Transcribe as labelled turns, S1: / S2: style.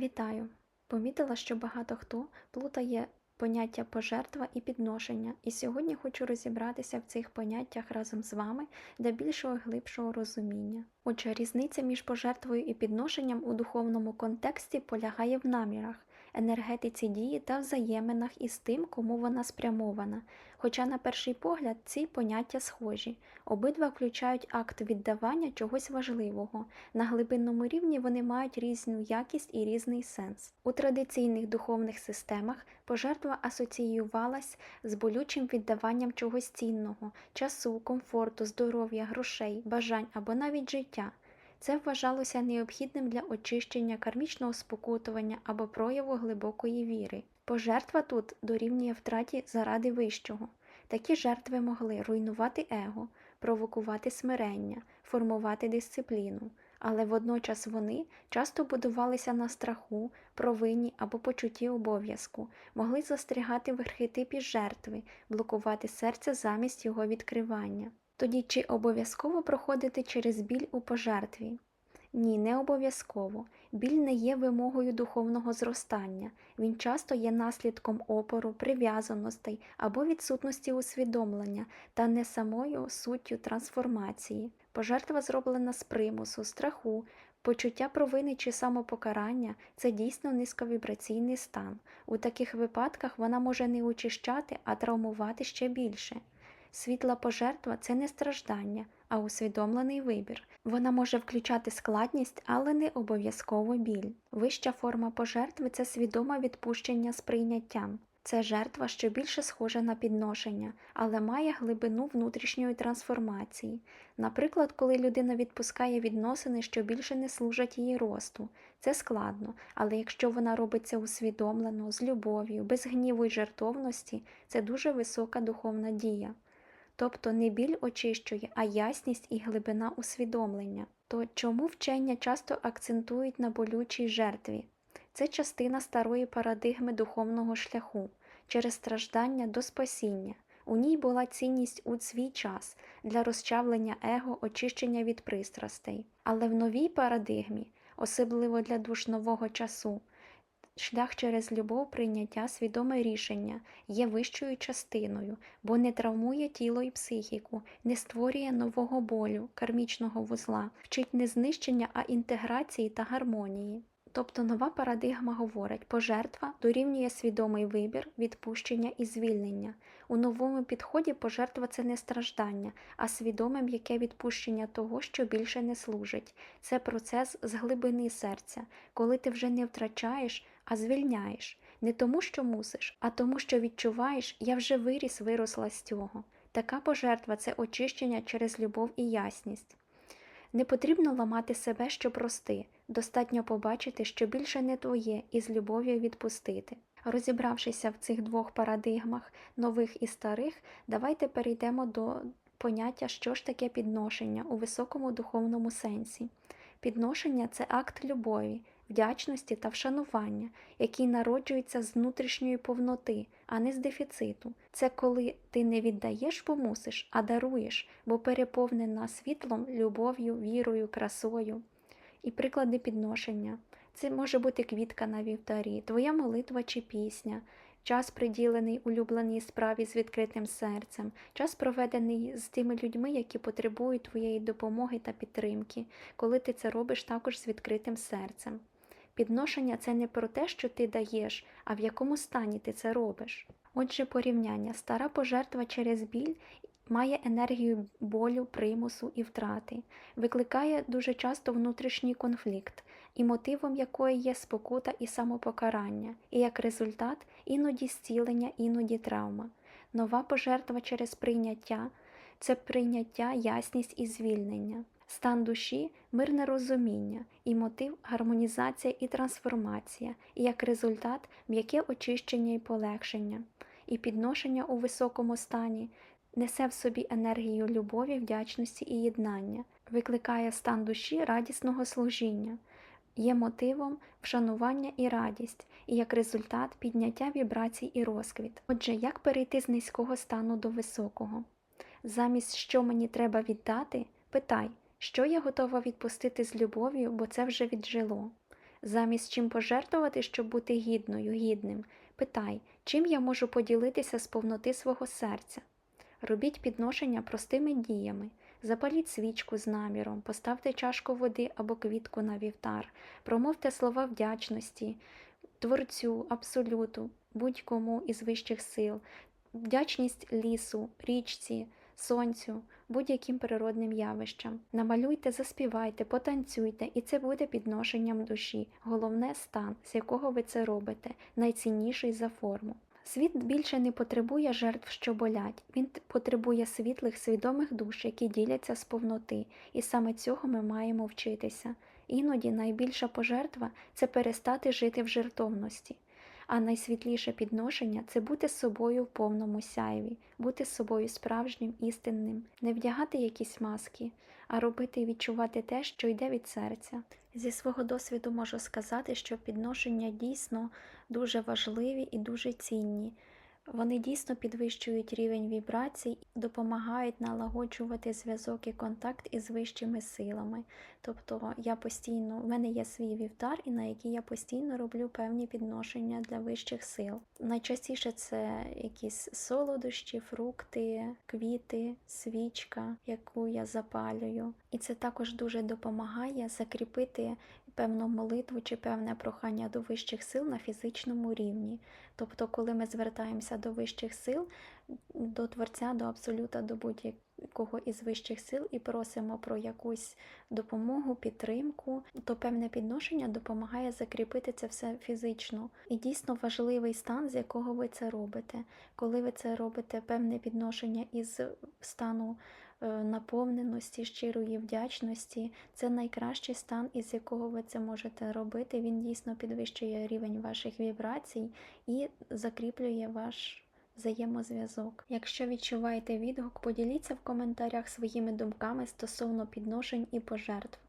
S1: Вітаю! Помітила, що багато хто плутає поняття пожертва і підношення, і сьогодні хочу розібратися в цих поняттях разом з вами для більшого глибшого розуміння. Отже, різниця між пожертвою і підношенням у духовному контексті полягає в намірах, енергетиці дії та взаєминах із тим, кому вона спрямована. Хоча, на перший погляд, ці поняття схожі. Обидва включають акт віддавання чогось важливого. На глибинному рівні вони мають різну якість і різний сенс. У традиційних духовних системах пожертва асоціювалась з болючим віддаванням чогось цінного, часу, комфорту, здоров'я, грошей, бажань або навіть життя. Це вважалося необхідним для очищення кармічного спокутування або прояву глибокої віри. Пожертва тут дорівнює втраті заради вищого. Такі жертви могли руйнувати его, провокувати смирення, формувати дисципліну, але водночас вони часто будувалися на страху, провині або почутті обов'язку, могли застрягати в архетипі жертви, блокувати серце замість його відкривання. Тоді чи обов'язково проходити через біль у пожертві? Ні, не обов'язково. Біль не є вимогою духовного зростання, він часто є наслідком опору, прив'язаностей або відсутності усвідомлення та не самою суттю трансформації. Пожертва зроблена з примусу, страху, почуття провини чи самопокарання це дійсно низьковібраційний стан. У таких випадках вона може не очищати, а травмувати ще більше. Світла пожертва це не страждання, а усвідомлений вибір. Вона може включати складність, але не обов'язково біль. Вища форма пожертви це свідоме відпущення з. Це жертва, що більше схожа на підношення, але має глибину внутрішньої трансформації. Наприклад, коли людина відпускає відносини, що більше не служать її росту. Це складно, але якщо вона робить це усвідомлено, з любов'ю, без гніву й жертовності, це дуже висока духовна дія. Тобто не біль очищує, а ясність і глибина усвідомлення. То чому вчення часто акцентують на болючій жертві? Це частина старої парадигми духовного шляху через страждання до спасіння. У ній була цінність у свій час для розчавлення его, очищення від пристрастей. Але в новій парадигмі, особливо для душ нового часу, шлях через любов, прийняття, свідоме рішення є вищою частиною, бо не травмує тіло і психіку, не створює нового болю, кармічного вузла, вчить не знищення, а інтеграції та гармонії. Тобто нова парадигма говорить, пожертва дорівнює свідомий вибір, відпущення і звільнення. У новому підході пожертва це не страждання, а свідоме м'яке відпущення того, що більше не служить. Це процес з глибини серця, коли ти вже не втрачаєш, а звільняєш. Не тому, що мусиш, а тому, що відчуваєш, я вже виріс, виросла з цього. Така пожертва це очищення через любов і ясність. Не потрібно ламати себе, щоб рости, достатньо побачити, що більше не твоє, і з любов'ю відпустити. Розібравшися в цих двох парадигмах, нових і старих, давайте перейдемо до поняття, що ж таке підношення у високому духовному сенсі. Підношення це акт любові, вдячності та вшанування, який народжується з внутрішньої повноти, а не з дефіциту. Це коли ти не віддаєш, бо мусиш, а даруєш, бо переповнена світлом, любов'ю, вірою, красою. І приклади підношення. Це може бути квітка на вівтарі, твоя молитва чи пісня, час приділений улюбленій справі з відкритим серцем, час проведений з тими людьми, які потребують твоєї допомоги та підтримки, коли ти це робиш також з відкритим серцем. Підношення це не про те, що ти даєш, а в якому стані ти це робиш. Отже, порівняння стара пожертва через біль має енергію болю, примусу і втрати, викликає дуже часто внутрішній конфлікт, і мотивом якої є спокута і самопокарання, і як результат іноді зцілення, іноді травма. Нова пожертва через прийняття це прийняття, ясність і звільнення. Стан душі мирне розуміння, і мотив гармонізація і трансформація, і як результат м'яке очищення і полегшення, і підношення у високому стані несе в собі енергію любові, вдячності і єднання, викликає стан душі радісного служіння, є мотивом вшанування і радість, і як результат підняття вібрацій і розквіт. Отже, як перейти з низького стану до високого? Замість що мені треба віддати, питай, що я готова відпустити з любов'ю, бо це вже віджило. Замість чим пожертвувати, щоб бути гідною, гідним, питай, чим я можу поділитися з повноти свого серця. Робіть підношення простими діями. Запаліть свічку з наміром, поставте чашку води або квітку на вівтар, промовте слова вдячності, творцю, абсолюту, будь-кому із вищих сил, вдячність лісу, річці, сонцю, будь-яким природним явищам. Намалюйте, заспівайте, потанцюйте, і це буде підношенням душі. Головне стан, з якого ви це робите, найцінніший за форму. Світ більше не потребує жертв, що болять. Він потребує світлих, свідомих душ, які діляться з повноти, і саме цього ми маємо вчитися. Іноді найбільша пожертва це перестати жити в жертовності. А найсвітліше підношення це бути собою в повному сяйві, бути собою справжнім, істинним, не вдягати якісь маски, а робити і відчувати те, що йде від серця. Зі свого досвіду можу сказати, що підношення дійсно дуже важливі і дуже цінні. Вони дійсно підвищують рівень вібрацій, допомагають налагоджувати зв'язок і контакт із вищими силами. Тобто я постійно, в мене є свій вівтар, і на який я постійно роблю певні підношення для вищих сил. Найчастіше це якісь солодощі, фрукти, квіти, свічка, яку я запалюю. І це також дуже допомагає закріпити певну молитву чи певне прохання до вищих сил на фізичному рівні. Тобто, коли ми звертаємося до вищих сил, до Творця, до Абсолюта, до будь-якого із вищих сил і просимо про якусь допомогу, підтримку, то певне підношення допомагає закріпити це все фізично. І дійсно важливий стан, з якого ви це робите. Коли ви це робите певне підношення із стану наповненості, щирої вдячності, це найкращий стан, із якого ви це можете робити. Він дійсно підвищує рівень ваших вібрацій і закріплює ваш взаємозв'язок. Якщо відчуваєте відгук, поділіться в коментарях своїми думками стосовно підношень і пожертв.